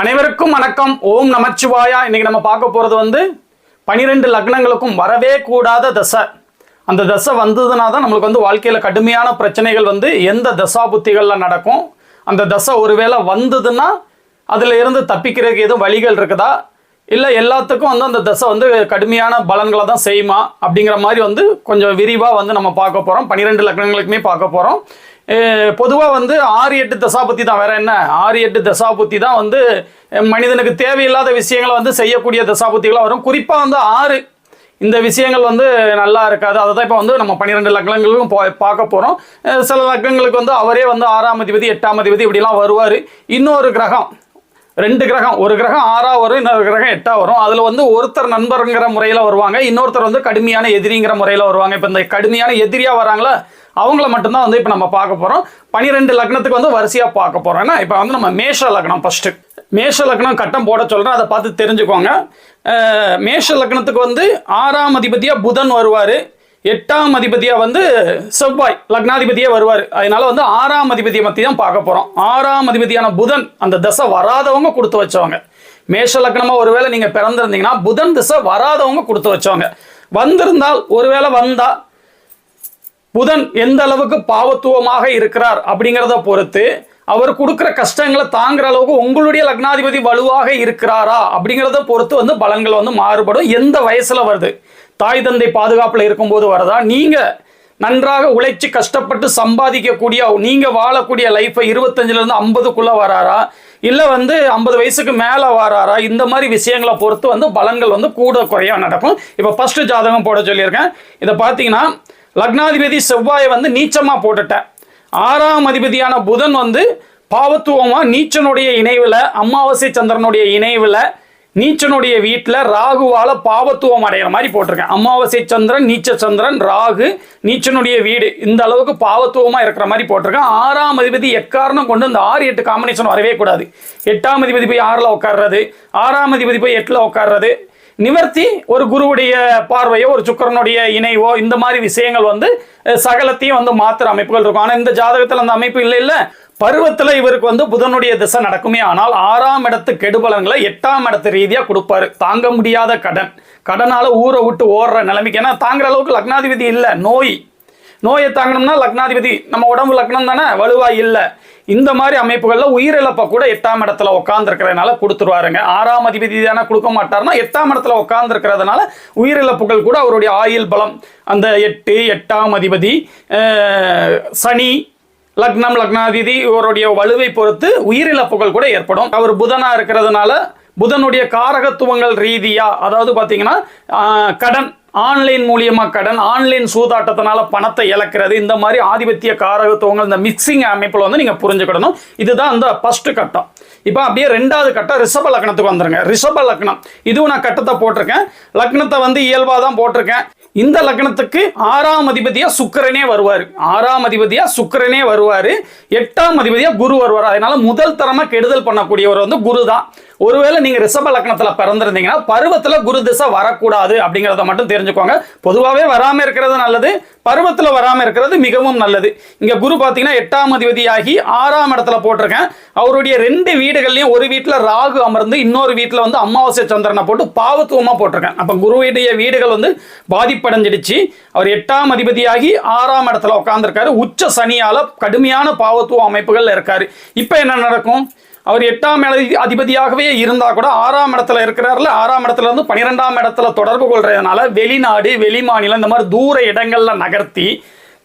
அனைவருக்கும் வணக்கம். ஓம் நமச்சிவாயா. இன்னைக்கு நம்ம பார்க்க போறது வந்து பனிரெண்டு லக்னங்களுக்கும் வரவே கூடாத தசை. அந்த தசை வந்ததுனா தான் நம்மளுக்கு வந்து வாழ்க்கையில் கடுமையான பிரச்சனைகள் வந்து எந்த தசா புத்திகளில் நடக்கும். அந்த தசை ஒருவேளை வந்ததுன்னா அதில் இருந்து தப்பிக்கிறதுக்கு எதுவும் வழிகள் இருக்குதா? இல்லை எல்லாத்துக்கும் வந்து அந்த தசை வந்து கடுமையான பலன்களை தான் செய்யுமா? அப்படிங்கிற மாதிரி வந்து கொஞ்சம் விரிவாக வந்து நம்ம பார்க்க போகிறோம் பன்னிரெண்டு லக்னங்களுக்குமே பார்க்க போகிறோம் பொதுவாக வந்து ஆறு எட்டு தசாபத்தி தான். வேற என்ன? ஆறு எட்டு தசாபுத்தி தான் வந்து மனிதனுக்கு தேவையில்லாத விஷயங்களை வந்து செய்யக்கூடிய தசாபுத்திகளாக வரும். குறிப்பாக வந்து ஆறு. இந்த விஷயங்கள் வந்து நல்லா இருக்காது. அதை தான் இப்போ வந்து நம்ம பன்னிரெண்டு லக்னங்களுக்கும் போ பார்க்க போகிறோம் சில லக்னங்களுக்கு வந்து அவரே வந்து ஆறாம் அதிபதி எட்டாம் அதிபதி இப்படிலாம் வருவார். இன்னொரு கிரகம். ரெண்டு கிரகம். ஒரு கிரகம் ஆறாக வரும் இன்னொரு கிரகம் எட்டாக வரும். அதில் வந்து ஒருத்தர் நண்பருங்கிற முறையில் வருவாங்க. இன்னொருத்தர் வந்து கடுமையான எதிரிங்கிற முறையில் வருவாங்க. இப்போ இந்த கடுமையான எதிரியாக வராங்களா? அவங்கள மட்டும்தான் வந்து இப்போ நம்ம பார்க்க போகிறோம் பனிரெண்டு லக்னத்துக்கு வந்து வரிசையாக பார்க்க போகிறோம் ஏன்னா இப்போ வந்து நம்ம மேஷ லக்னம் ஃபஸ்ட்டு மேஷ லக்னம் கட்டம் போட சொல்கிறேன் அதை பார்த்து தெரிஞ்சுக்கோங்க. மேஷ லக்னத்துக்கு வந்து ஆறாம் அதிபதியாக புதன் வருவார். எட்டாம் அதிபதியாக வந்து செவ்வாய் லக்னாதிபதியே வருவார். அதனால வந்து ஆறாம் அதிபதியை பற்றி தான் பார்க்க போகிறோம் ஆறாம் அதிபதியான புதன் அந்த தசை வராதவங்க கொடுத்து வச்சவங்க. மேஷ லக்னமாக ஒருவேளை நீங்கள் பிறந்திருந்தீங்கன்னா புதன் திசை வராதவங்க கொடுத்து வச்சவங்க. வந்திருந்தால் ஒருவேளை வந்தால் புதன் எந்த அளவுக்கு பாவத்துவமாக இருக்கிறார் அப்படிங்கிறத பொறுத்து அவர் கொடுக்குற கஷ்டங்களை தாங்குற அளவுக்கு உங்களுடைய லக்னாதிபதி வலுவாக இருக்கிறாரா அப்படிங்கிறத பொறுத்து வந்து பலன்கள் வந்து மாறுபடும். எந்த வயசில் வருது? தாய் தந்தை பாதுகாப்பில் இருக்கும்போது வரதா? நீங்கள் நன்றாக உழைச்சி கஷ்டப்பட்டு சம்பாதிக்கக்கூடிய நீங்கள் வாழக்கூடிய லைஃப்பை இருபத்தஞ்சிலேருந்து ஐம்பதுக்குள்ளே வராரா? இல்லை வந்து ஐம்பது வயசுக்கு மேலே வராரா? இந்த மாதிரி விஷயங்களை பொறுத்து வந்து பலன்கள் வந்து கூட குறையாக நடக்கும். இப்போ ஃபஸ்ட்டு ஜாதகம் போட சொல்லியிருக்கேன். இதை பார்த்தீங்கன்னா லக்னாதிபதி செவ்வாயை வந்து நீச்சமாக போட்டுட்டேன். ஆறாம் அதிபதியான புதன் வந்து பாவத்துவமாக நீச்சனுடைய இணைவில் அமாவாசை சந்திரனுடைய இணைவில் நீச்சனுடைய வீட்டில் ராகுவால் பாவத்துவம் அடைகிற மாதிரி போட்டிருக்கேன். அமாவாசை சந்திரன் நீச்ச சந்திரன் ராகு நீச்சனுடைய வீடு இந்த அளவுக்கு பாவத்துவமாக இருக்கிற மாதிரி போட்டிருக்கேன். ஆறாம் அதிபதி எக்காரணம் கொண்டு இந்த ஆறு எட்டு காம்பினேஷன் வரவே கூடாது. எட்டாம் அதிபதி போய் ஆறில் உட்கார்றது ஆறாம் அதிபதி போய் எட்டில் உட்கார்றது நிவர்த்தி ஒரு குருவுடைய பார்வையோ ஒரு சுக்கரனுடைய இணைவோ இந்த மாதிரி விஷயங்கள் வந்து சகலத்தையும் வந்து மாத்திர அமைப்புகள் இருக்கும். ஆனால் இந்த ஜாதகத்தில் அந்த அமைப்பு இல்லை இல்லை. பருவத்தில் இவருக்கு வந்து புதனுடைய திசை நடக்குமே ஆனால் ஆறாம் இடத்து கெடுபலன்களை எட்டாம் இடத்து ரீதியாக கொடுப்பாரு. தாங்க முடியாத கடன். கடனால் ஊரை விட்டு ஓடுற நிலைமைக்கு. ஏன்னா தாங்குற அளவுக்கு லக்னாதிபதி இல்லை. நோய். நோயை தாங்கணும்னா லக்னாதிபதி. நம்ம உடம்பு லக்னம் தானே? வலுவா இல்லை. இந்த மாதிரி அமைப்புகளில் உயிரிழப்பை கூட எட்டாம் இடத்துல உட்காந்துருக்கிறதுனால கொடுத்துருவாருங்க. ஆறாம் அதிபதி தானே கொடுக்க மாட்டாருன்னா எட்டாம் இடத்துல உட்காந்துருக்கிறதுனால உயிரிழப்புகள் கூட அவருடைய ஆயுள் பலம். அந்த எட்டு எட்டாம் அதிபதி சனி லக்னம் லக்னாதிபதி இவருடைய வலுவை பொறுத்து உயிரிழப்புகள் கூட ஏற்படும். அவர் புதனா இருக்கிறதுனால புதனுடைய காரகத்துவங்கள் ரீதியாக அதாவது பார்த்தீங்கன்னா கடன் ஆன்லைன் மூலியமாக கடன் ஆன்லைன் சூதாட்டத்தினால பணத்தை இழக்கிறது இந்த மாதிரி ஆதிபத்திய காரகத்துவங்கள் இந்த மிக்சிங் அமைப்பில் வந்து நீங்கள் புரிஞ்சுக்கிடணும். இதுதான் அந்த ஃபஸ்ட்டு கட்டம். இப்போ அப்படியே ரெண்டாவது கட்டம் ரிஷப லக்னத்துக்கு வந்துருங்க. ரிஷப லக்னம். இதுவும் நான் கட்டத்தை போட்டிருக்கேன். லக்னத்தை வந்து இயல்பாக தான் போட்டிருக்கேன். இந்த லக்னத்துக்கு ஆறாம் அதிபதியாக சுக்கரனே வருவார். ஆறாம் அதிபதியாக சுக்கரனே வருவார். எட்டாம் அதிபதியாக குரு வருவார். அதனால முதல் தரமாக கெடுதல் பண்ணக்கூடியவர் வந்து குரு தான் ஒருவேளை நீங்க ரிஷப லக்னத்துல பிறந்திருந்தீங்கன்னா பருவத்துல குரு திசை வரக்கூடாது அப்படிங்கிறத மட்டும் தெரிஞ்சுக்கோங்க. பொதுவாகவே வராம இருக்கிறது நல்லது பருவத்துல வராம இருக்கிறது மிகவும் நல்லது. இங்க குரு பாத்தீங்கன்னா எட்டாம் அதிபதியாகி ஆறாம் இடத்துல போட்டிருக்கேன். அவருடைய ரெண்டு வீடுகள்லயும் ஒரு வீட்டுல ராகு அமர்ந்து இன்னொரு வீட்டுல வந்து அமாவாசை சந்திரனை போட்டு பாவத்துவமா போட்டிருக்கேன். அப்ப குருவுடைய வீடுகள் வந்து பாதிப்படைஞ்சிடுச்சு. அவர் எட்டாம் அதிபதியாகி ஆறாம் இடத்துல உட்காந்துருக்காரு உச்ச சனியால கடுமையான பாவத்துவ அமைப்புகள் இருக்காரு. இப்ப என்ன நடக்கும்? அவர் எட்டாம் அதிபதியாகவே இருந்தா கூட ஆறாம் இடத்துல இருக்கிறாரில் ஆறாம் இடத்துல இருந்து பன்னிரெண்டாம் இடத்துல தொடர்பு கொள்றதுனால வெளிநாடு வெளிமாநிலம் இந்த மாதிரி தூர இடங்கள்ல நகர்த்தி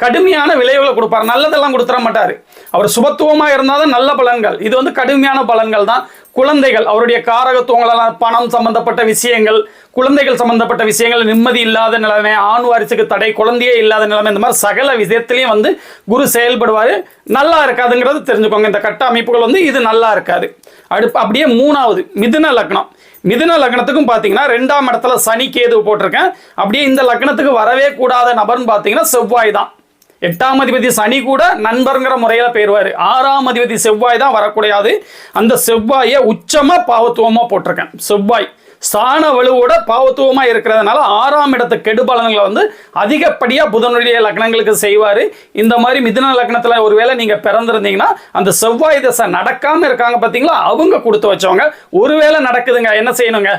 கடுமையான விளைவுகளை கொடுப்பார். நல்லதெல்லாம் கொடுத்துட மாட்டார். அவர் சுபத்துவமாக இருந்தால் தான் நல்ல பலன்கள். இது வந்து கடுமையான பலன்கள் தான். குழந்தைகள் அவருடைய காரகத்துவங்களெல்லாம் பணம் சம்பந்தப்பட்ட விஷயங்கள் குழந்தைகள் சம்பந்தப்பட்ட விஷயங்கள் நிம்மதி இல்லாத நிலைமை ஆண் வாரிசுக்கு தடை குழந்தையே இல்லாத நிலைமை இந்த மாதிரி சகல விஷயத்திலையும் வந்து குரு செயல்படுவார். நல்லா இருக்காதுங்கிறது தெரிஞ்சுக்கோங்க. இந்த கட்ட அமைப்புகள் வந்து இது நல்லா இருக்காது. அடுப்பு அப்படியே மூணாவது மிதுன லக்னம். மிதுன லக்னத்துக்கும் பார்த்தீங்கன்னா ரெண்டாம் இடத்துல சனி கேது போட்டிருக்கேன். அப்படியே இந்த லக்னத்துக்கு வரவே கூடாத நபர்னு பார்த்தீங்கன்னா செவ்வாய் தான். எட்டாம் அதிபதி சனி கூட நண்பருங்கிற முறையில் போயிடுவார் ஆறாம் அதிபதி செவ்வாய் தான் வரக்கூடாது அந்த செவ்வாயை உச்சமாக பாவத்துவமாக போட்டிருக்கேன். செவ்வாய். சாண வலுவோட பாவத்துவமாக இருக்கிறதுனால ஆறாம் இடத்து கெடுபலன்களை வந்து அதிகப்படியாக புதனுடைய லக்னங்களுக்கு செய்வார். இந்த மாதிரி மிதுன லக்னத்தில் ஒருவேளை நீங்கள் பிறந்திருந்தீங்கன்னா அந்த செவ்வாய் தசை நடக்காமல் இருக்காங்க பார்த்தீங்களா அவங்க கொடுத்து வச்சவங்க. ஒருவேளை நடக்குதுங்க என்ன செய்யணுங்க?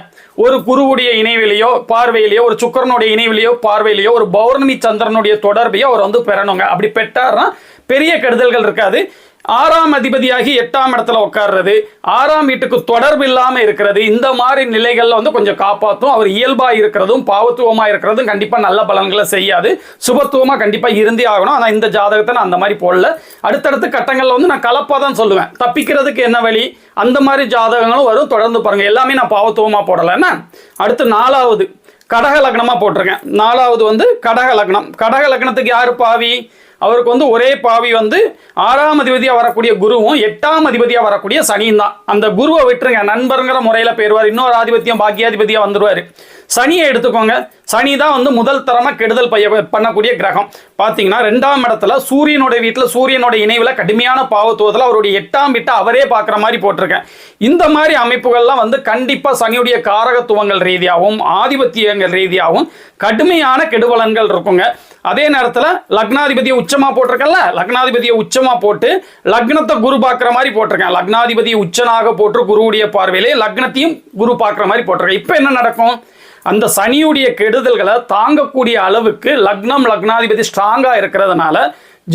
ஒரு குருவுடைய இணைவிலையோ பார்வையிலையோ ஒரு சுக்கரனுடைய இணைவிலையோ பார்வையிலையோ ஒரு பௌர்ணமி சந்திரனுடைய தொடர்பையோ அவர் வந்து பெறணுங்க. அப்படி பெற்றார்னா பெரிய கெடுதல்கள் இருக்காது. ஆறாம் அதிபதியாகி எட்டாம் இடத்துல உட்கார்றது ஆறாம் வீட்டுக்கு தொடர்பு இல்லாமல் இருக்கிறது. இந்த மாதிரி நிலைகளில் வந்து கொஞ்சம் காப்பாற்றும் அவர் இயல்பாக இருக்கிறதும் பாவத்துவமாக இருக்கிறதும் கண்டிப்பாக நல்ல பலன்களை செய்யாது. சுபத்துவமாக கண்டிப்பாக இருந்தே ஆகணும். ஆனால் இந்த ஜாதகத்தை நான் அந்த மாதிரி போடல. அடுத்தடுத்த கட்டங்களில் வந்து நான் கலப்பாக தான் சொல்லுவேன். தப்பிக்கிறதுக்கு என்ன வழி? அந்த மாதிரி ஜாதகங்களும் வரும். தொடர்ந்து பாருங்கள் எல்லாமே நான் பாவத்துவமாக போடலைன்னா அடுத்து நாலாவது. கடக லக்னமாக போட்டிருக்கேன். நாலாவது வந்து கடக லக்னம். கடக லக்னத்துக்கு யார் பாவி? அவருக்கு வந்து ஒரே பாவி வந்து ஆறாம் அதிபதியாக வரக்கூடிய குருவும் எட்டாம் அதிபதியாக வரக்கூடிய சனியும் தான். அந்த குருவை விட்டுருங்க. நண்பருங்கிற முறையில் போயிடுவார். இன்னொரு ஆதிபத்தியம் பாக்கியாதிபதியாக வந்துடுவார் சனியை எடுத்துக்கோங்க. சனி தான் வந்து முதல் தரமாக கெடுதல் பைய பண்ணக்கூடிய கிரகம். பார்த்தீங்கன்னா ரெண்டாம் இடத்துல சூரியனுடைய வீட்டில் சூரியனுடைய இணைவில் கடுமையான பாவத்துவத்தில் அவருடைய எட்டாம் வீட்டை அவரே பார்க்குற மாதிரி போட்டிருக்கேன். இந்த மாதிரி அமைப்புகள்லாம் வந்து கண்டிப்பாக சனியுடைய காரகத்துவங்கள் ரீதியாகவும் ஆதிபத்தியங்கள் ரீதியாகவும் கடுமையான கெடுபலன்கள் இருக்குங்க. அதே நேரத்தில் லக்னாதிபதியை உச்சமா போட்டிருக்கேன்ல லக்னாதிபதியை உச்சமா போட்டு லக்னத்தை குரு பார்க்குற மாதிரி போட்டிருக்கேன். லக்னாதிபதியை உச்சனாக போட்டு குருவுடைய பார்வையிலே லக்னத்தையும் குரு பார்க்குற மாதிரி போட்டிருக்கேன். இப்போ என்ன நடக்கும்? அந்த சனியுடைய கெடுதல்களை தாங்கக்கூடிய அளவுக்கு லக்னம் லக்னாதிபதி ஸ்ட்ராங்காக இருக்கிறதுனால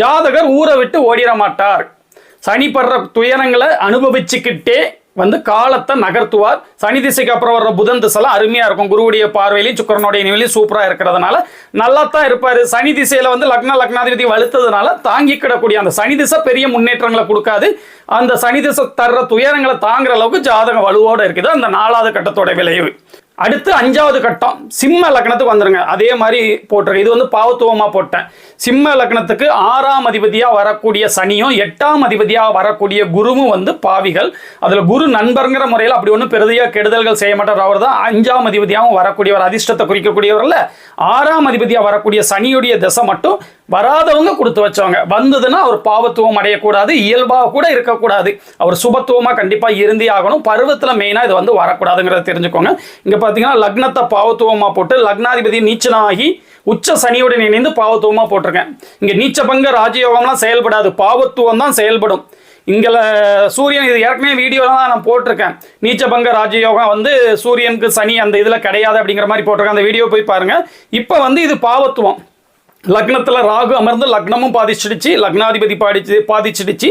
ஜாதகர் ஊரை விட்டு ஓடிட மாட்டார். சனி படுற துயரங்களை அனுபவிச்சுக்கிட்டே வந்து காலத்தை நகர்த்துவார். சனி திசைக்கு அப்புறம் வர்ற புதன் திசைலாம் அருமையாக இருக்கும். குருவுடைய பார்வையிலையும் சுக்கரனுடைய நிலையிலையும் சூப்பராக இருக்கிறதுனால நல்லா தான் இருப்பார். சனி திசையில் வந்து லக்ன லக்னாதிபதி வலுத்ததுனால தாங்கிக்கிடக்கூடிய அந்த சனி திசை பெரிய முன்னேற்றங்களை கொடுக்காது. அந்த சனி திசை தர்ற துயரங்களை தாங்குற அளவுக்கு ஜாதகம் வலுவோடு இருக்குது. அந்த நாலாவது கட்டத்தோட விளைவு. அடுத்து அஞ்சாவது கட்டம் சிம்ம லக்னத்துக்கு வந்துருங்க. அதே மாதிரி போட்டிருக்கேன் இது வந்து பாவத்துவமாக போட்டேன். சிம்ம லக்னத்துக்கு ஆறாம் அதிபதியாக வரக்கூடிய சனியும் எட்டாம் அதிபதியாக வரக்கூடிய குருவும் வந்து பாவிகள். அதில் குரு நண்பருங்கிற முறையில் அப்படி ஒன்றும் பெருதியாக கெடுதல்கள் செய்ய மாட்டார். அவர் தான் அஞ்சாம் அதிபதியாகவும் வரக்கூடியவர். அதிர்ஷ்டத்தை குறிக்கக்கூடியவர்ல ஆறாம் அதிபதியாக வரக்கூடிய சனியுடைய திசை மட்டும் வராதவங்க கொடுத்து வச்சவங்க. வந்ததுன்னா அவர் பாவத்துவம் அடையக்கூடாது இயல்பாக கூட இருக்கக்கூடாது. அவர் சுபத்துவமாக கண்டிப்பாக இருந்தே ஆகணும். பருவத்தில் மெயினாக இது வந்து வரக்கூடாதுங்கிறத தெரிஞ்சுக்கோங்க. இங்கே பார்த்தீங்கன்னா லக்னத்தை பாவத்துவமாக போட்டு லக்னாதிபதி நீச்சனாகி உச்ச சனியுடன் இணைந்து பாவத்துவமாக போட்டிருக்கேன். இங்கே நீச்ச பங்க ராஜயோகம்லாம் செயல்படாது. பாவத்துவம் தான் செயல்படும். இங்கே சூரியன் இது ஏற்கனவே வீடியோலாம் தான் நான் போட்டிருக்கேன். நீச்சபங்க ராஜயோகம் வந்து சூரியனுக்கு சனி அந்த இதில் கிடையாது அப்படிங்கிற மாதிரி போட்டிருக்கேன். அந்த வீடியோ போய் பாருங்கள் இப்போ வந்து இது பாவத்துவம். லக்னத்தில் ராகு அமர்ந்து லக்னமும் பாதிச்சிடுச்சு லக்னாதிபதி பாதிச்சு பாதிச்சிடுச்சு.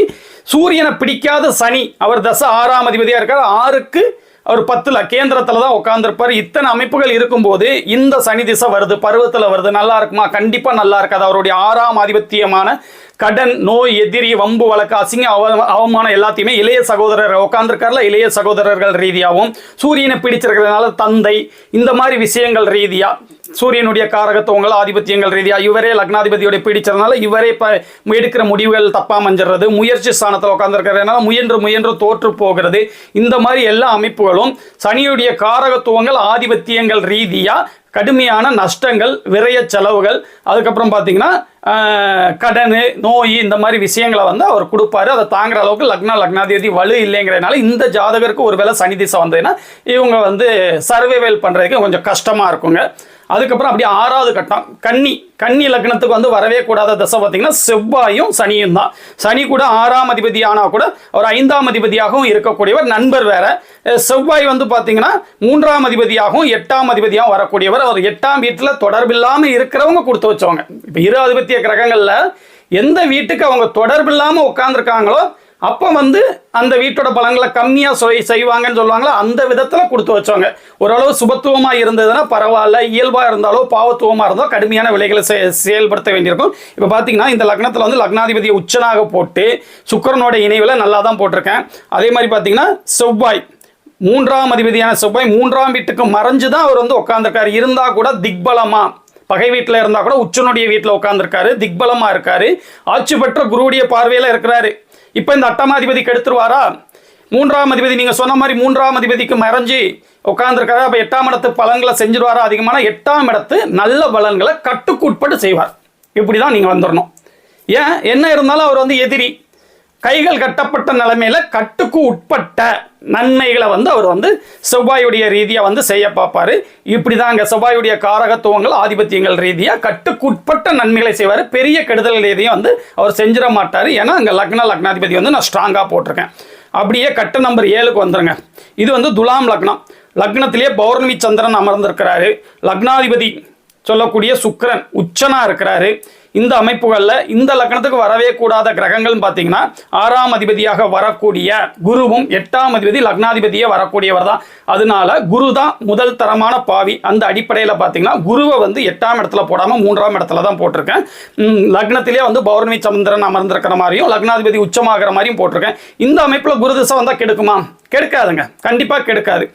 சூரியனை பிடிக்காத சனி அவர் தசை ஆறாம் அதிபதியாக இருக்கார். ஆறுக்கு அவர் பத்தில் கேந்திரத்தில் தான் உட்காந்துருப்பார் இத்தனை அமைப்புகள் இருக்கும்போது இந்த சனி திசை வருது பருவத்தில் வருது. நல்லா இருக்குமா? கண்டிப்பாக நல்லா இருக்காது. அவருடைய ஆறாம் ஆதிபத்தியமான கடன் நோய் எதிரி வம்பு வழக்கு அசிங்க அவ அவமானம் எல்லாத்தையுமே இளைய சகோதரர் உட்காந்துருக்கார்ல இளைய சகோதரர்கள் ரீதியாகவும் சூரியனை பிடிச்சிருக்கிறதுனால தந்தை இந்த மாதிரி விஷயங்கள் ரீதியாக சூரியனுடைய காரகத்துவங்கள் ஆதிபத்தியங்கள் ரீதியாக இவரே லக்னாதிபதியோட பிடிச்சதுனால இவரே இப்போ எடுக்கிற முடிவுகள் தப்பாக அமைஞ்சிடுறது முயற்சி ஸ்தானத்தில் உட்காந்துருக்கிறதுனால முயன்று முயன்று தோற்று போகிறது. இந்த மாதிரி எல்லா அமைப்புகளும் சனியுடைய காரகத்துவங்கள் ஆதிபத்தியங்கள் ரீதியாக கடுமையான நஷ்டங்கள் விரைய செலவுகள் அதுக்கப்புறம் பார்த்தீங்கன்னா கடன் நோய் இந்த மாதிரி விஷயங்களை வந்து அவர் கொடுப்பாரு. அதை தாங்குற அளவுக்கு லக்னா லக்னாதிபதி வலு இல்லைங்கிறதுனால இந்த ஜாதகருக்கு ஒருவேளை சனி திசை வந்ததுன்னா இவங்க வந்து சர்வைவல் பண்ணுறதுக்கு கொஞ்சம் கஷ்டமாக இருக்குங்க. அதுக்கப்புறம் அப்படியே ஆறாவது கட்டம். கன்னி. கன்னி லக்னத்துக்கு வந்து வரவே கூடாத தசை பார்த்தீங்கன்னா செவ்வாயும் சனியும் தான். சனி கூட ஆறாம் அதிபதி ஆனால் கூட அவர் ஐந்தாம் அதிபதியாகவும் இருக்கக்கூடியவர் நண்பர் வேற. செவ்வாய் வந்து பார்த்தீங்கன்னா மூன்றாம் அதிபதியாகவும் எட்டாம் அதிபதியாகவும் வரக்கூடியவர். அவர் எட்டாம் வீட்டில் தொடர்பில்லாமல் இருக்கிறவங்க கொடுத்து வச்சவங்க. இப்போ இரு அதிபத்திய கிரகங்களில் எந்த வீட்டுக்கு அவங்க தொடர்பில்லாமல் உட்காந்துருக்காங்களோ அப்போ வந்து அந்த வீட்டோட பழங்களை கம்மியாக சொய் செய்வாங்கன்னு சொல்லுவாங்களா? அந்த விதத்தில் கொடுத்து வச்சவங்க ஓரளவு சுபத்துவமாக இருந்ததுன்னா பரவாயில்ல இயல்பாக இருந்தாலோ பாவத்துவமாக இருந்தாலோ கடுமையான விலைகளை செ செயல்படுத்த வேண்டியிருக்கும். இப்போ பார்த்தீங்கன்னா இந்த லக்னத்தில் வந்து லக்னாதிபதியை உச்சனாக போட்டு சுக்கரனோட இணைவில் நல்லா தான் போட்டிருக்கேன். அதே மாதிரி பார்த்தீங்கன்னா செவ்வாய் மூன்றாம் அதிபதியான செவ்வாய் மூன்றாம் வீட்டுக்கு மறைஞ்சு தான் அவர் வந்து உட்காந்துருக்காரு இருந்தால் கூட திக்பலமாக பகை வீட்டில் இருந்தால் கூட உச்சனுடைய வீட்டில் உட்காந்துருக்காரு திக்பலமாக இருக்காரு. ஆட்சி பெற்ற குருவுடைய பார்வையில் இருக்கிறாரு. இப்போ இந்த அட்டமாதிபதி கெடுத்துருவாரா மூன்றாம் அதிபதி நீங்கள் சொன்ன மாதிரி மூன்றாம் அதிபதிக்கு மறைஞ்சி உட்காந்துருக்காரு அப்போ எட்டாம் இடத்து பலன்களை செஞ்சிருவாரா? அதிகமான எட்டாம் இடத்து நல்ல பலன்களை கட்டுக்குட்பட்டு செய்வார். இப்படி தான் நீங்கள் வந்துடணும் ஏன்? என்ன இருந்தாலும் அவர் வந்து எதிரி. கைகள் கட்டப்பட்ட நிலைமையில கட்டுக்கு உட்பட்ட நன்மைகளை வந்து அவர் வந்து செவ்வாயுடைய ரீதியாக வந்து செய்ய பார்ப்பாரு. இப்படிதான் அங்க செவ்வாயுடைய காரகத்துவங்கள் ஆதிபத்தியங்கள் ரீதியாக கட்டுக்கு உட்பட்ட நன்மைகளை செய்வார். பெரிய கெடுதல் எதையும் வந்து அவர் செஞ்சிட மாட்டார். ஏன்னா அங்கே லக்ன லக்னாதிபதி வந்து நான் ஸ்ட்ராங்காக போட்டிருக்கேன். அப்படியே கட்ட நம்பர் ஏழுக்கு வந்துருங்க. இது வந்து துலாம் லக்னம். லக்னத்திலே பௌர்ணமி சந்திரன் அமர்ந்திருக்கிறாரு. லக்னாதிபதி சொல்லக்கூடிய சுக்கரன் உச்சனா இருக்கிறாரு. இந்த அமைப்புகளில் இந்த லக்னத்துக்கு வரவே கூடாத கிரகங்கள்னு பார்த்தீங்கன்னா ஆறாம் அதிபதியாக வரக்கூடிய குருவும் எட்டாம் அதிபதி லக்னாதிபதியே வரக்கூடியவர் தான். அதனால குரு தான் முதல் தரமான பாவி. அந்த அடிப்படையில் பார்த்தீங்கன்னா குருவை வந்து எட்டாம் இடத்துல போடாமல் மூன்றாம் இடத்துல தான் போட்டிருக்கேன். லக்னத்திலே வந்து பௌர்ணமி சந்திரன் அமர்ந்திருக்கிற மாதிரியும் லக்னாதிபதி உச்சமாகிற மாதிரியும் போட்டிருக்கேன். இந்த அமைப்பில் குரு திசை வந்தால் கெடுக்குமா? கெடுக்காதுங்க. கண்டிப்பாக கெடுக்காது.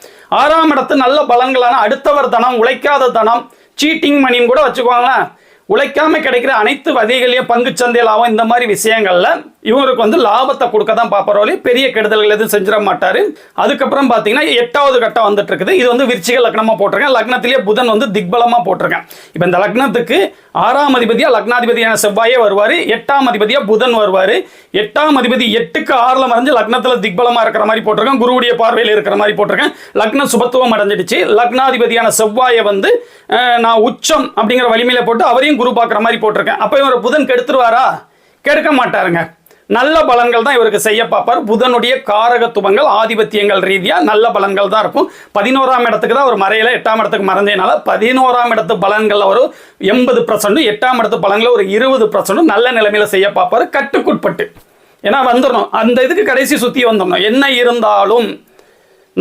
ஆறாம் இடத்து நல்ல பலன்களான அடுத்தவர் தனம் உழைக்காத தனம் சீட்டிங் மணின்னு கூட வச்சுக்கோங்களேன். உழைக்காம கிடைக்கிற அனைத்து வகைகளையும் பங்கு சந்தையிலாகவும் இந்த மாதிரி விஷயங்கள்ல. இவருக்கு வந்து லாபத்தை கொடுக்க தான் பார்ப்பாரோலி பெரிய கெடுதல்கள் எதுவும் செஞ்சிட மாட்டார். அதுக்கப்புறம் பார்த்தீங்கன்னா எட்டாவது கட்டம் வந்துட்டு இருக்குது இது வந்து விருச்சிக லக்னமாக போட்டிருக்கேன். லக்னத்திலேயே புதன் வந்து திக்பலமாக போட்டிருக்கேன். இப்போ இந்த லக்னத்துக்கு ஆறாம் அதிபதியாக லக்னாதிபதியான செவ்வாயே வருவார். எட்டாம் அதிபதியாக புதன் வருவார். எட்டாம் அதிபதி எட்டுக்கு ஆறில் மறைஞ்சு லக்னத்தில் திக்பலமாக இருக்கிற மாதிரி போட்டிருக்கேன். குருவுடைய பார்வையில் இருக்கிற மாதிரி போட்டிருக்கேன். லக்ன சுபத்துவம் அடைஞ்சிடுச்சு. லக்னாதிபதியான செவ்வாயை வந்து நான் உச்சம் அப்படிங்கிற வலிமையில் போட்டு அவரையும் குரு பார்க்குற மாதிரி போட்டிருக்கேன். அப்போ இவர் புதன் கெடுத்துருவாரா? கெடுக்க மாட்டாருங்க. நல்ல பலன்கள் தான் இவருக்கு செய்ய பார்ப்பார். புதனுடைய காரகத்துவங்கள் ஆதிபத்தியங்கள் ரீதியாக நல்ல பலன்கள் தான் இருக்கும். பதினோராம் இடத்துக்கு தான் ஒரு மறையில. எட்டாம் இடத்துக்கு மறைஞ்சதுனால பதினோராம் இடத்து பலன்களில் ஒரு எண்பது பர்சன்ட் எட்டாம் இடத்து பலன்களில் ஒரு இருபது பர்சன்ட் நல்ல நிலைமையில செய்ய பார்ப்பார். கட்டுக்குட்பட்டு. ஏன்னா வந்துடணும். அந்த இதுக்கு கடைசி சுற்றி வந்துடணும். என்ன இருந்தாலும்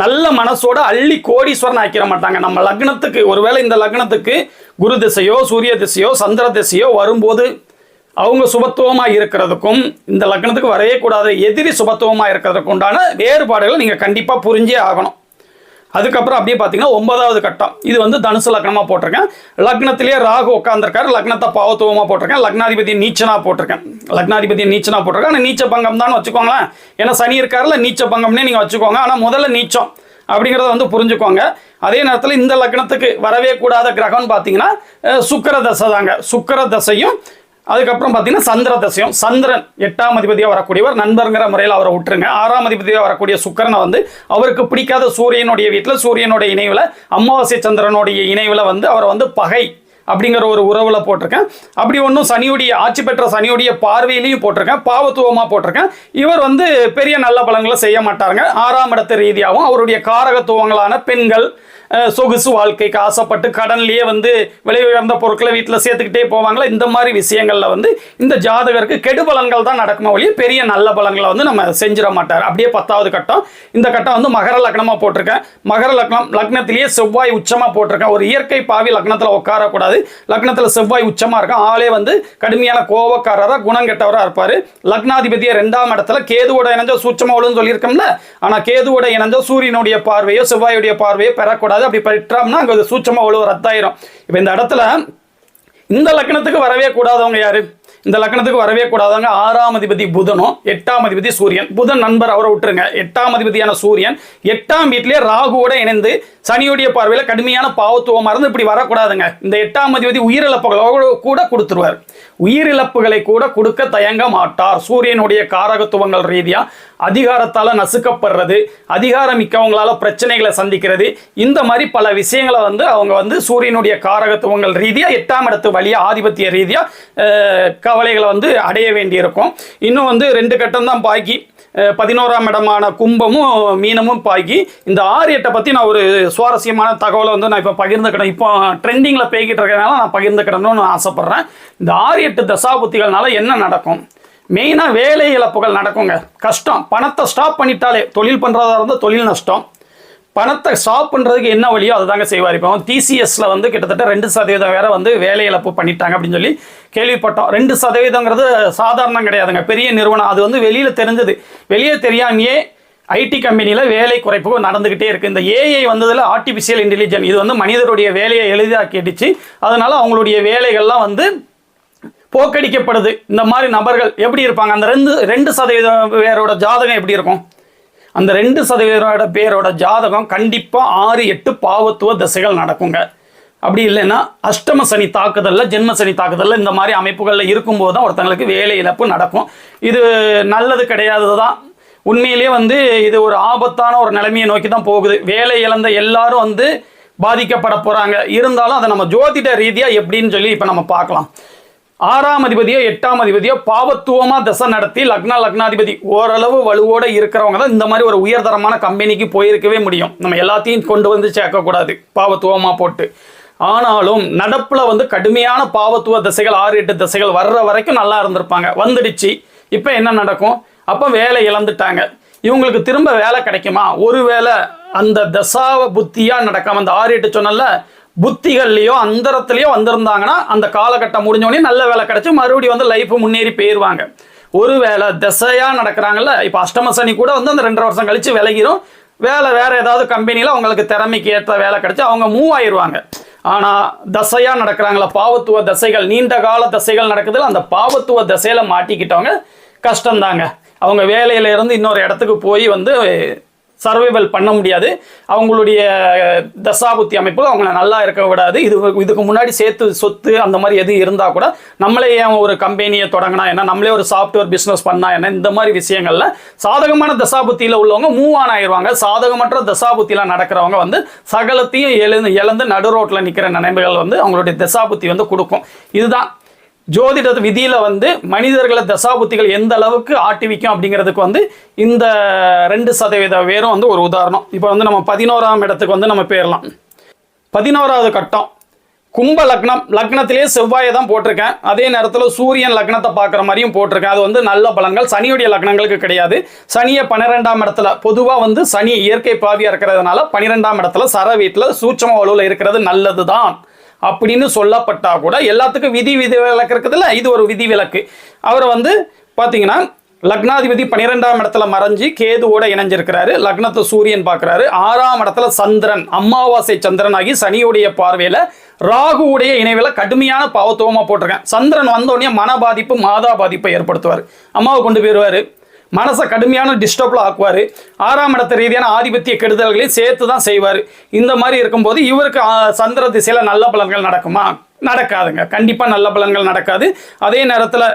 நல்ல மனசோட அள்ளி கோடீஸ்வரன் ஆக்கிட மாட்டாங்க. நம்ம லக்னத்துக்கு ஒருவேளை இந்த லக்னத்துக்கு குரு திசையோ சூரிய திசையோ சந்திர திசையோ வரும்போது அவங்க சுபத்துவமாக இருக்கிறதுக்கும் இந்த லக்னத்துக்கு வரவே கூடாது. எதிரி சுபத்துவமாக இருக்கிறதுக்கு உண்டான வேறுபாடுகள் நீங்கள் கண்டிப்பாக புரிஞ்சே ஆகணும். அதுக்கப்புறம் அப்படியே பார்த்தீங்கன்னா ஒன்பதாவது கட்டம். இது வந்து தனுசு லக்னமாக போட்டிருக்கேன். லக்னத்திலேயே ராகு உட்காந்துருக்காரு லக்னத்தை பாவத்துவமாக போட்டிருக்கேன். லக்னாதிபதி நீச்சனாக போட்டிருக்கேன். லக்னாதிபதி நீச்சனாக போட்டிருக்கேன். ஆனால் நீச்ச பங்கம் தான் வச்சுக்கோங்களேன். ஏன்னா சனி இருக்காருல நீச்ச பங்கம்னே நீங்கள் வச்சுக்கோங்க. ஆனால் முதல்ல நீச்சம் அப்படிங்கிறத வந்து புரிஞ்சுக்கோங்க. அதே நேரத்தில் இந்த லக்னத்துக்கு வரவே கூடாத கிரகம்னு பார்த்தீங்கன்னா சுக்கர தசை தாங்க. சுக்கிர தசையும் அதுக்கப்புறம் பார்த்தீங்கன்னா சந்திர தசையும் சந்திரன் எட்டாம் அதிபதியாக வரக்கூடியவர் நண்பருங்கிற முறையில் அவரை விட்டுருங்க ஆறாம் அதிபதியாக வரக்கூடிய சுக்கரனை வந்து அவருக்கு பிடிக்காத சூரியனுடைய வீட்டில் சூரியனுடைய இணைவில் அமாவாசை சந்திரனுடைய இணைவில் வந்து அவரை வந்து பகை அப்படிங்கிற ஒரு உறவில் போட்டிருக்கேன். அப்படி ஒன்றும் சனியுடைய ஆட்சி பெற்ற சனியுடைய பார்வையிலையும் போட்டிருக்கேன். பாவத்துவமாக போட்டிருக்கேன். இவர் வந்து பெரிய நல்ல பலன்களை செய்ய மாட்டாருங்க. ஆறாம் இடத்து ரீதியாகவும் அவருடைய காரகத்துவங்களான பெண்கள் சொகுசு வாழ்க்கைக்கு ஆசைப்பட்டு கடன்லேயே வந்து விலை உயர்ந்த பொருட்களை வீட்டில் சேர்த்துக்கிட்டே போவாங்களா? இந்த மாதிரி விஷயங்களில் வந்து இந்த ஜாதகருக்கு கெடு பலன்கள் தான் நடக்குமே ஒழிய பெரிய நல்ல பலன்களை வந்து நம்ம செஞ்சிட மாட்டார். அப்படியே பத்தாவது கட்டம். இந்த கட்டம் வந்து மகர லக்னமாக போட்டிருக்கேன். மகர லக்னம் லக்னத்திலேயே செவ்வாய் உச்சமாக போட்டிருக்கேன். ஒரு இயற்கை பாவி லக்னத்தில் உட்காரக்கூடாது. லக்னத்தில் செவ்வாய் உச்சமாக இருக்கும் ஆளே வந்து கடுமையான கோபக்காரராக குணம் கெட்டவராக இருப்பார். லக்னாதிபதியை ரெண்டாம் இடத்துல கேதுவோட இணைஞ்ச சூட்சமாக ஒழுன்னு சொல்லியிருக்கோம்ல? ஆனால் கேதுவோட இணைஞ்ச சூரியனுடைய பார்வையோ செவ்வாயுடைய பார்வையோ பெறக்கூடாது. அப்படி பற்றாம்னா அங்கே சூட்சமா அவ்வளோ ரத்தாயிரும். இப்போ இந்த இடத்துல இந்த லக்னத்துக்கு வரவே கூடாதவங்க யாரு? இந்த லக்னத்துக்கு வரவே கூடாதாங்க. ஆறாம் அதிபதி புதனும் எட்டாம் அதிபதி சூரியன். புதன் நண்பர் அவரை விட்டுருங்க. எட்டாம் அதிபதியான சூரியன் எட்டாம் வீட்டிலே ராகுவோட இணைந்து சனியுடைய பார்வையில் கடுமையான பாவத்துவம் மறந்து இப்படி வரக்கூடாதுங்க. இந்த எட்டாம் அதிபதி உயிரிழப்புகளோடு கூட கொடுத்துருவார். உயிரிழப்புகளை கூட கொடுக்க தயங்க மாட்டார். சூரியனுடைய காரகத்துவங்கள் ரீதியா அதிகாரத்தால் நசுக்கப்படுறது அதிகாரம் மிக்கவங்களால பிரச்சனைகளை சந்திக்கிறது இந்த மாதிரி பல விஷயங்களை வந்து அவங்க வந்து சூரியனுடைய காரகத்துவங்கள் ரீதியா எட்டாம் இடத்து வழியா ஆதிபத்திய ரீதியா கவலைகளை வந்து அடைய வேண்டியிருக்கும். இன்னும் வந்து ரெண்டு கட்டம் தான் பாக்கி. பதினோராம் இடமான கும்பமும் மீனமும் பாக்கி. இந்த ஆறு எட்டை பற்றி நான் ஒரு சுவாரஸ்யமான தகவலை வந்து நான் இப்போ பகிர்ந்துக்கிட்டேன் இப்போ ட்ரெண்டிங்கில் பேய்கிட்டு இருக்கிறதுனால நான் பகிர்ந்துக்கிடணும்னு ஆசைப்பட்றேன். இந்த ஆறு எட்டு தசாபுத்திகள்னால என்ன நடக்கும்? மெயினாக வேலை இழப்புகள் நடக்குங்க. கஷ்டம். பணத்தை ஸ்டாப் பண்ணிட்டாலே தொழில் பண்ணுறதா இருந்தால் தொழில் நஷ்டம். பணத்தை ஸ்டாப் பண்ணுறதுக்கு என்ன வழியோ அதுதாங்க செய்வார். இப்போ டிசிஎஸ்ல வந்து கிட்டத்தட்ட ரெண்டு சதவீதம் வேற வந்து வேலை இழப்பு பண்ணிட்டாங்க அப்படின்னு சொல்லி கேள்விப்பட்டோம். ரெண்டு சதவீதங்கிறது சாதாரணம் கிடையாதுங்க. பெரிய நிறுவனம். அது வந்து வெளியில் தெரிஞ்சது. வெளியே தெரியாமையே ஐடி கம்பெனியில் வேலை குறைப்பு நடந்துக்கிட்டே இருக்குது இந்த ஏஐ வந்ததில் ஆர்டிஃபிஷியல் இன்டெலிஜென்ஸ் இது வந்து மனிதருடைய வேலையை எளிதாக்கிடுச்சு. அதனால அவங்களுடைய வேலைகள்லாம் வந்து போக்கடிக்கப்படுது. இந்த மாதிரி நபர்கள் எப்படி இருப்பாங்க? அந்த ரெண்டு ரெண்டு சதவீதம் பேரோட ஜாதகம் எப்படி இருக்கும்? அந்த ரெண்டு சதவீதோட பேரோட ஜாதகம் கண்டிப்பாக ஆறு எட்டு பாவத்துவ திசைகள் நடக்குங்க. அப்படி இல்லைன்னா அஷ்டம சனி தாக்குதலில் ஜென்ம சனி தாக்குதலில் இந்த மாதிரி அமைப்புகளில் இருக்கும்போது தான் ஒருத்தங்களுக்கு வேலை இழப்பு நடக்கும். இது நல்லது கிடையாது தான் உண்மையிலேயே வந்து இது ஒரு ஆபத்தான ஒரு நிலைமையை நோக்கி தான் போகுது. வேலை இழந்த எல்லாரும் வந்து பாதிக்கப்பட போகிறாங்க இருந்தாலும் அதை நம்ம ஜோதிட ரீதியாக எப்படின்னு சொல்லி இப்போ நம்ம பார்க்கலாம். ஆறாம் அதிபதியோ எட்டாம் அதிபதியோ பாவத்துவமா தசை நடத்தி லக்னா லக்னாதிபதி ஓரளவு வலுவோட இருக்கிறவங்க தான் இந்த மாதிரி ஒரு உயர்தரமான கம்பெனிக்கு போயிருக்கவே முடியும். நம்ம எல்லாத்தையும் கொண்டு வந்து சேர்க்கக்கூடாது. பாவத்துவமா போட்டு. ஆனாலும் நடப்புல வந்து கடுமையான பாவத்துவ திசைகள் ஆறு எட்டு திசைகள் வர்ற வரைக்கும் நல்லா இருந்திருப்பாங்க. வந்துடுச்சு. இப்போ என்ன நடக்கும்? அப்போ வேலை இழந்துட்டாங்க. இவங்களுக்கு திரும்ப வேலை கிடைக்குமா? ஒருவேளை அந்த தசாவ புத்தியா நடக்காம அந்த ஆறு எட்டு சொன்னல புத்திகள்லையோ அந்தரத்துலையோ வந்திருந்தாங்கன்னா அந்த காலகட்டம் முடிஞ்சோடனே நல்ல வேலை கிடச்சி மறுபடியும் வந்து லைஃப் முன்னேறி போயிடுவாங்க ஒருவேளை திசையாக நடக்கிறாங்கல்ல இப்போ அஷ்டம சனி கூட வந்து அந்த ரெண்டரை வருஷம் கழித்து விலகிடும் வேலை வேறு ஏதாவது கம்பெனியில் அவங்களுக்கு திறமைக்கு ஏற்ற வேலை கிடச்சி அவங்க மூவ் ஆயிடுவாங்க ஆனால் தசையாக நடக்கிறாங்களா பாவத்துவ தசைகள் நீண்ட கால தசைகள் நடக்குதுல அந்த பாவத்துவ தசையில் மாட்டிக்கிட்டவங்க கஷ்டம்தாங்க. அவங்க வேலையிலேருந்து இன்னொரு இடத்துக்கு போய் வந்து சர்வைவல் பண்ண முடியாது. அவங்களுடைய தசாபுத்தி அமைப்பு அவங்கள நல்லா இருக்க விடாது. இது இதுக்கு முன்னாடி சேர்த்து சொத்து அந்த மாதிரி எதுவும் இருந்தால் கூட நம்மளே ஏன் ஒரு கம்பெனியை தொடங்கினா என்ன? நம்மளே ஒரு சாஃப்ட்வேர் பிஸ்னஸ் பண்ணா என்ன? இந்த மாதிரி விஷயங்களில் சாதகமான தசாபுத்தியில் உள்ளவங்க மூவ் ஆன் ஆயிடுவாங்க சாதகமற்ற தசாபுத்தியில் நடக்கிறவங்க வந்து சகலத்தையும் எழுந்து இழந்து நடு ரோட்டில் நிற்கிற நினைவுகள் வந்து அவங்களுடைய தசாபுத்தி வந்து கொடுக்கும். இதுதான் ஜோதிட விதியில் வந்து மனிதர்களை தசாபுத்திகள் எந்த அளவுக்கு ஆட்டி வைக்கும் அப்படிங்கிறதுக்கு வந்து இந்த ரெண்டு சதவீத வேரும் வந்து ஒரு உதாரணம். இப்போ வந்து நம்ம பதினோராம் இடத்துக்கு வந்து நம்ம போயிடலாம் பதினோராவது கட்டம். கும்ப லக்னம். லக்னத்திலே செவ்வாயை தான் போட்டிருக்கேன். அதே நேரத்தில் சூரியன் லக்னத்தை பார்க்குற மாதிரியும் போட்டிருக்கேன். அது வந்து நல்ல பலங்கள் சனியுடைய லக்னங்களுக்கு கிடையாது. சனியை பன்னிரெண்டாம் இடத்துல பொதுவாக வந்து சனி இயற்கை பாவியாக இருக்கிறதுனால பன்னிரெண்டாம் இடத்துல சர வீட்டில் சூட்சம வலுவில் இருக்கிறது நல்லது தான் அப்படின்னு சொல்லப்பட்டா கூட எல்லாத்துக்கும் விதி விதி விலக்கு இருக்குதுல்ல? இது ஒரு விதி விலக்கு. அவர் வந்து பார்த்தீங்கன்னா லக்னாதிபதி பன்னிரெண்டாம் இடத்துல மறைஞ்சு கேதுவோட இணைஞ்சிருக்கிறாரு. லக்னத்தை சூரியன் பார்க்குறாரு ஆறாம் இடத்துல சந்திரன் அமாவாசை சந்திரன் ஆகி சனியுடைய பார்வையில் ராகுவுடைய இணைவில் கடுமையான பாவத்துவமாக போட்டிருக்கேன். சந்திரன் வந்தோடனே மன பாதிப்பு மாதா பாதிப்பை ஏற்படுத்துவார். அம்மாவை கொண்டு போயிடுவார் மனசை கடுமையான டிஸ்டர்பில் ஆக்குவார். ஆறாம் இடத்த ரீதியான ஆதிபத்திய கெடுதல்களையும் சேர்த்து தான் செய்வார். இந்த மாதிரி இருக்கும்போது இவருக்கு சந்திர திசையில் நல்ல பலன்கள் நடக்குமா? நடக்காதுங்க. கண்டிப்பாக நல்ல பலன்கள் நடக்காது. அதே நேரத்தில்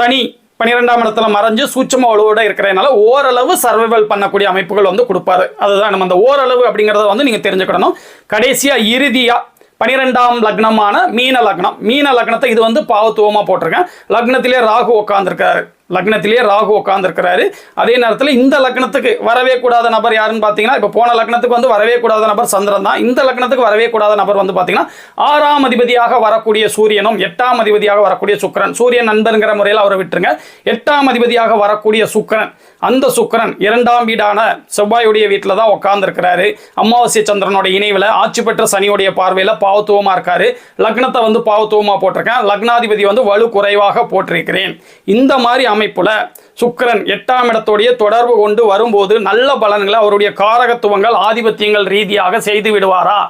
சனி பன்னிரெண்டாம் இடத்துல மறைஞ்சு சூட்சம வலுவோட இருக்கிறதுனால ஓரளவு சர்வைவல் பண்ணக்கூடிய அமைப்புகள் வந்து கொடுப்பாரு. அதுதான் நம்ம அந்த ஓரளவு அப்படிங்கிறத வந்து நீங்கள் தெரிஞ்சுக்கிடணும் கடைசியாக இறுதியாக பனிரெண்டாம் லக்னமான மீன லக்னம். மீன லக்னத்தை இது வந்து பாவத்துவமாக போட்டிருக்கேன். லக்னத்திலே ராகு உட்காந்துருக்காரு லக்னத்திலே ராகு உட்காந்துருக்கிறாரு அதே நேரத்தில் இந்த லக்னத்துக்கு வரவே கூடாத நபர் யாருன்னு பார்த்தீங்கன்னா இப்போ போன லக்னத்துக்கு வந்து வரவே கூடாத நபர் சந்திரன் தான். இந்த லக்னத்துக்கு வரவே கூடாத நபர் வந்து பார்த்தீங்கன்னா ஆறாம் அதிபதியாக வரக்கூடிய சூரியனும் எட்டாம் அதிபதியாக வரக்கூடிய சுக்கரன். சூரியன் நண்பருங்கிற முறையில் அவரை விட்டுருங்க. எட்டாம் அதிபதியாக வரக்கூடிய சுக்கரன். அந்த சுக்கிரன் இரண்டாம் வீடான செவ்வாயுடைய வீட்டில் தான் உட்காந்துருக்கிறாரு அமாவாசை சந்திரனோட இணைவில் ஆட்சி பெற்ற சனியுடைய பார்வையில் பாவத்துவமாக இருக்காரு. லக்னத்தை வந்து பாவத்துவமாக போட்டிருக்கேன். லக்னாதிபதி வந்து வலு குறைவாக போட்டிருக்கிறேன். இந்த மாதிரி அமைப்பில் சுக்கிரன் எட்டாம் இடத்துடைய தொடர்பு கொண்டு வரும்போது நல்ல பலன்களை அவருடைய காரகத்துவங்கள் ஆதிபத்தியங்கள் ரீதியாக செய்து விடுவாரா?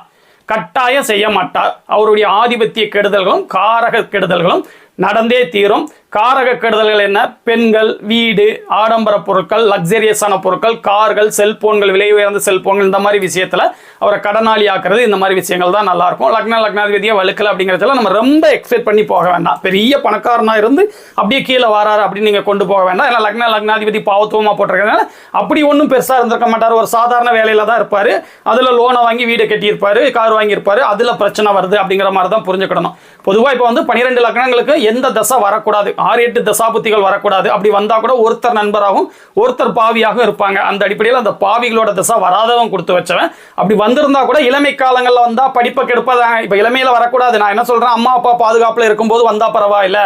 கட்டாயம் செய்ய மாட்டார். அவருடைய ஆதிபத்திய கெடுதல்களும் காரக கெடுதல்களும் நடந்தே தீரும். காரக கெடுதல்கள் என்ன? பெண்கள் வீடு ஆடம்பர பொருட்கள் லக்ஸரியஸான பொருட்கள் கார்கள் செல்போன்கள் விலை உயர்ந்த செல்போன்கள் இந்த மாதிரி விஷயத்தில் அவரை கடனாளி ஆக்குறது இந்த மாதிரி விஷயங்கள் தான் நல்லாயிருக்கும். லக்ன லக்னாதிபதியை வழுக்கல அப்படிங்கிறதுல நம்ம ரொம்ப எக்ஸ்பெக்ட் பண்ணி போக வேண்டாம். பெரிய பணக்காரனாக இருந்து அப்படியே கீழே வராரு அப்படின்னு நீங்கள் கொண்டு போக வேண்டாம். ஏன்னா லக்ன லக்னாதிபதி பாவத்துவமாக போட்டிருக்கிறதுனால அப்படி ஒன்றும் பெருசாக இருந்திருக்க மாட்டார். ஒரு சாதாரண வேலையில் தான் இருப்பார். அதில் லோனை வாங்கி வீடு கட்டியிருப்பார் கார் வாங்கியிருப்பார். அதில் பிரச்சனை வருது அப்படிங்கிற மாதிரி தான் புரிஞ்சுக்கிடணும். பொதுவாக இப்போ வந்து பன்னிரெண்டு லக்னங்களுக்கு எந்த தசை வரக்கூடாது. ஆறு எட்டு தசாபுத்திகள் வரக்கூடாது. அப்படி வந்தால் கூட ஒருத்தர் நண்பராகவும் ஒருத்தர் பாவியாகவும் இருப்பாங்க. அந்த அடிப்படையில் அந்த பாவிகளோட தசை வராதவன் கொடுத்து வச்சவன். அப்படி வந்திருந்தா கூட இளமை காலங்களில் வந்தால் படிப்பை கெடுப்பதாங்க இப்போ இளமையில் வரக்கூடாது. நான் என்ன சொல்கிறேன் அம்மா அப்பா பாதுகாப்பில் இருக்கும்போது வந்தால் பரவாயில்ல.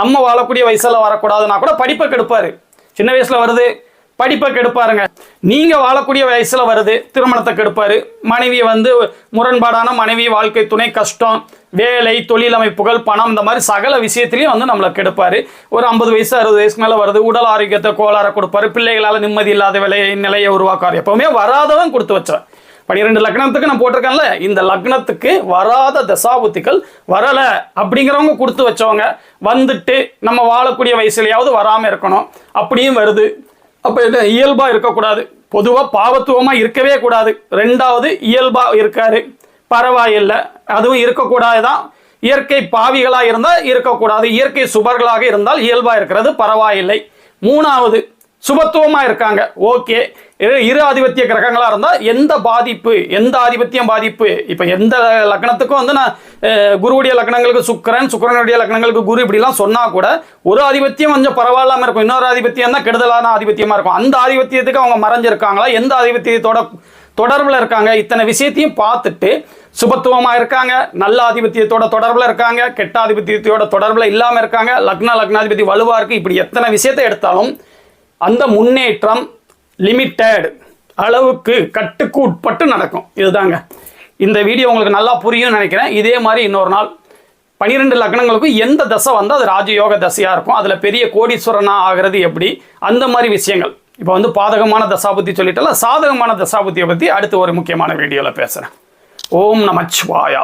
நம்ம வாழக்கூடிய வயசில் வரக்கூடாதுன்னா கூட படிப்பை கெடுப்பார். சின்ன வயசில் வருது படிப்பை கெடுப்பாருங்க. நீங்கள் வாழக்கூடிய வயசில் வருது திருமணத்தை கெடுப்பாரு. மனைவியை வந்து முரண்பாடான மனைவி வாழ்க்கை துணை கஷ்டம் வேலை தொழில் அமைப்புகள் பணம் இந்த மாதிரி சகல விஷயத்திலையும் வந்து நம்மளை கெடுப்பார். ஒரு ஐம்பது வயசு அறுபது வயசுக்கு மேலே வருது உடல் ஆரோக்கியத்தை கோளாற கொடுப்பாரு. பிள்ளைகளால் நிம்மதி இல்லாத விலை நிலையை உருவாக்குவார் எப்போவுமே வராதவன் கொடுத்து வச்சவன் பனிரெண்டு லக்னத்துக்கு நான் போட்டிருக்கேன்ல இந்த லக்னத்துக்கு வராத தசாபுத்திகள் வரலை அப்படிங்கிறவங்க கொடுத்து வச்சவங்க. வந்துட்டு நம்ம வாழக்கூடிய வயசுலையாவது வராமல் இருக்கணும். அப்படியும் வருது. அப்போ இது இயல்பாக இருக்கக்கூடாது. பொதுவாக பாவத்துவமாக இருக்கவே கூடாது. ரெண்டாவது இயல்பாக இருக்காரு. பரவாயில்லை. அதுவும் இருக்கக்கூடாது தான் இயற்கை பாவிகளாக இருந்தால் இருக்கக்கூடாது. இயற்கை சுபர்களாக இருந்தால் இயல்பாக இருக்கிறது பரவாயில்லை. மூணாவது சுபத்துவமாக இருக்காங்க. ஓகே. இரு- இரு ஆதிபத்திய கிரகங்களாக இருந்தால் எந்த பாதிப்பு எந்த ஆதிபத்தியம் பாதிப்பு? இப்போ எந்த லக்னத்துக்கும் வந்து நான் குருவுடைய லக்னங்களுக்கு சுக்கரன் சுக்கரனுடைய லக்னங்களுக்கு குரு இப்படிலாம் சொன்னால் கூட ஒரு ஆதிபத்தியம் கொஞ்சம் பரவாயில்லாமல் இருக்கும். இன்னொரு ஆதிபத்தியம் தான் கெடுதலான ஆதிபத்தியமாக இருக்கும். அந்த ஆதிபத்தியத்துக்கு அவங்க மறைஞ்சிருக்காங்களா? எந்த ஆதிபத்தியத்தோட தொடர்பில் இருக்காங்க? இத்தனை விஷயத்தையும் பார்த்துட்டு சுபத்துவமாக இருக்காங்க நல்ல ஆதிபத்தியத்தோட தொடர்பில் இருக்காங்க கெட்ட ஆதிபத்தியத்தோட தொடர்பில் இல்லாமல் இருக்காங்க லக்ன லக்னாதிபதி வலுவாக இருக்குது இப்படி எத்தனை விஷயத்தை எடுத்தாலும் அந்த முன்னேற்றம் லிமிட்டட் அளவுக்கு கட்டுக்கு உட்பட்டு நடக்கும். இதுதாங்க. இந்த வீடியோ உங்களுக்கு நல்லா புரியும்னு நினைக்கிறேன். இதே மாதிரி இன்னொரு நாள் பனிரெண்டு லக்னங்களுக்கும் எந்த தசை வந்தால் அது ராஜயோக தசையாக இருக்கும். அதில் பெரிய கோடீஸ்வரனா ஆகிறது எப்படி? அந்த மாதிரி விஷயங்கள். இப்போ வந்து பாதகமான தசாபுத்தி சொல்லிட்டல சாதகமான தசாபுத்தியை பற்றி அடுத்து ஒரு முக்கியமான வீடியோவில் பேசுகிறேன் ஓம் நமச்சிவாயா.